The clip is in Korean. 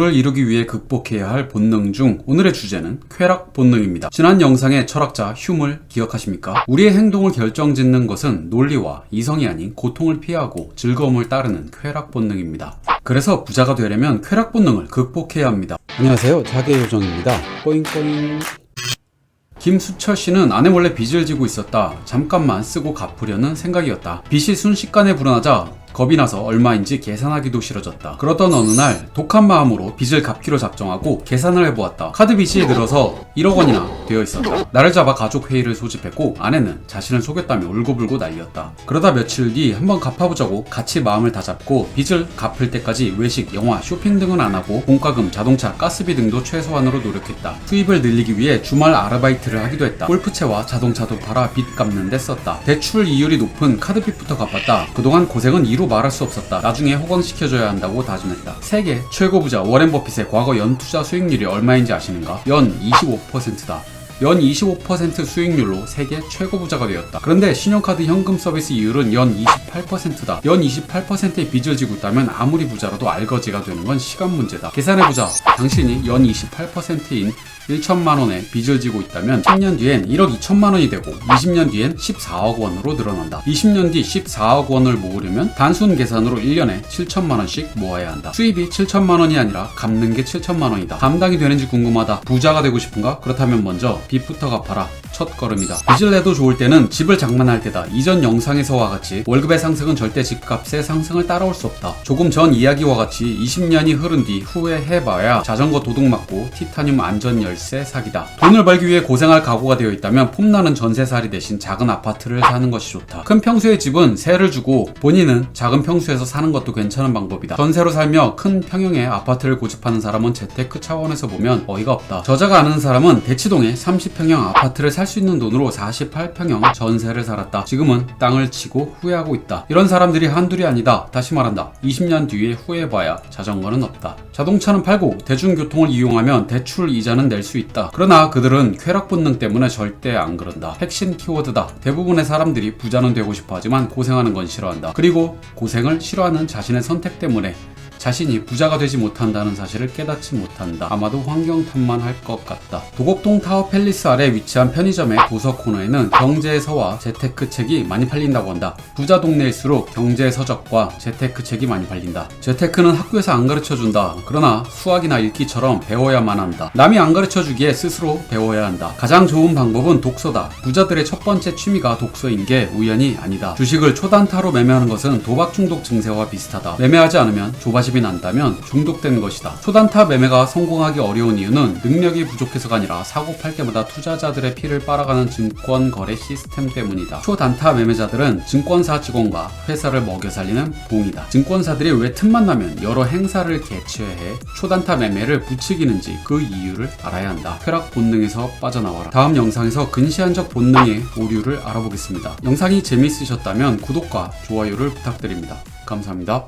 부를 이루기 위해 극복해야 할 본능 중 오늘의 주제는 쾌락 본능입니다. 지난 영상의 철학자 휴물 기억하십니까? 우리의 행동을 결정짓는 것은 논리와 이성이 아닌 고통을 피하고 즐거움을 따르는 쾌락 본능입니다. 그래서 부자가 되려면 쾌락 본능을 극복해야 합니다. 안녕하세요. 자개요정입니다. 꼬잉꼬잉. 김수철 씨는 아내 몰래 빚을 지고 있었다. 잠깐만 쓰고 갚으려는 생각이었다. 빚이 순식간에 불어나자 겁이 나서 얼마인지 계산하기도 싫어졌다. 그러던 어느 날 독한 마음으로 빚을 갚기로 작정하고 계산을 해보았다. 카드 빚이 늘어서 1억 원이나 되어 있었다. 나를 잡아 가족 회의를 소집했고 아내는 자신을 속였다며 울고불고 난리였다. 그러다 며칠 뒤 한번 갚아보자고 같이 마음을 다잡고 빚을 갚을 때까지 외식, 영화, 쇼핑 등은 안 하고 공과금, 자동차, 가스비 등도 최소한으로 노력했다. 수입을 늘리기 위해 주말 아르바이트를 하기도 했다. 골프채와 자동차도 팔아 빚 갚는 데 썼다. 대출 이율이 높은 카드빚부터 갚았다. 그동안 고생은 이루 말할 수 없었다. 나중에 호강시켜줘야 한다고 다짐했다. 세계 최고 부자 워렌 버핏의 과거 연 투자 수익률이 얼마인지 아시는가? 연 25%다. 연 25% 수익률로 세계 최고 부자가 되었다. 그런데 신용카드 현금 서비스 이율은 연 28%다. 연 28%의 빚을 지고 있다면 아무리 부자라도 알거지가 되는 건 시간 문제다. 계산해보자. 당신이 연 28%인 1천만 원의 빚을 지고 있다면 10년 뒤엔 1억 2천만 원이 되고 20년 뒤엔 14억 원으로 늘어난다. 20년 뒤 14억 원을 모으려면 단순 계산으로 1년에 7천만 원씩 모아야 한다. 수입이 7천만 원이 아니라 갚는 게 7천만 원이다. 감당이 되는지 궁금하다. 부자가 되고 싶은가? 그렇다면 먼저 빚부터 갚아라. 첫 걸음이다. 빚을 내도 좋을 때는 집을 장만할 때다. 이전 영상에서와 같이 월급의 상승은 절대 집값의 상승을 따라올 수 없다. 조금 전 이야기와 같이 20년이 흐른 뒤 후에 해봐야 자전거 도둑 맞고 티타늄 안전 열쇠 사기다. 돈을 벌기 위해 고생할 각오가 되어 있다면 폼나는 전세살이 대신 작은 아파트를 사는 것이 좋다. 큰 평수의 집은 세를 주고 본인은 작은 평수에서 사는 것도 괜찮은 방법이다. 전세로 살며 큰 평형의 아파트를 고집하는 사람은 재테크 차원에서 보면 어이가 없다. 저자가 아는 사람은 대치동에 30평형 아파트를 살수 있는 돈으로 48평형 전세를 살았다. 지금은 땅을 치고 후회하고 있다. 이런 사람들이 한둘이 아니다. 다시 말한다. 20년 뒤에 후회해봐야 자전거는 없다. 자동차는 팔고 대중교통을 이용하면 대출 이자는 낼 수 있다. 그러나 그들은 쾌락 본능 때문에 절대 안 그런다. 핵심 키워드다. 대부분의 사람들이 부자는 되고 싶어 하지만 고생하는 건 싫어한다. 그리고 고생을 싫어하는 자신의 선택 때문에 자신이 부자가 되지 못한다는 사실을 깨닫지 못한다. 아마도 환경 탓만 할 것 같다. 도곡동 타워 팰리스 아래 위치한 편의점의 도서 코너에는 경제서와 재테크 책이 많이 팔린다고 한다. 부자 동네일수록 경제 서적과 재테크 책이 많이 팔린다. 재테크는 학교에서 안 가르쳐 준다. 그러나 수학이나 읽기처럼 배워야만 한다. 남이 안 가르쳐 주기에 스스로 배워야 한다. 가장 좋은 방법은 독서다. 부자들의 첫 번째 취미가 독서인 게 우연이 아니다. 주식을 초단타로 매매하는 것은 도박 중독 증세와 비슷하다. 매매하지 않으면 조바심 이 난다면 중독된 것이다. 초단타 매매가 성공하기 어려운 이유는 능력이 부족해서가 아니라 사고 팔 때마다 투자자들의 피를 빨아가는 증권 거래 시스템 때문이다. 초단타 매매자들은 증권사 직원과 회사를 먹여 살리는 봉이다. 증권사들이 왜 틈만 나면 여러 행사를 개최해 초단타 매매를 부추기는지 그 이유를 알아야 한다. 쾌락 본능에서 빠져나와라. 다음 영상에서 근시안적 본능의 오류를 알아보겠습니다. 영상이 재밌으셨다면 구독과 좋아요를 부탁드립니다. 감사합니다.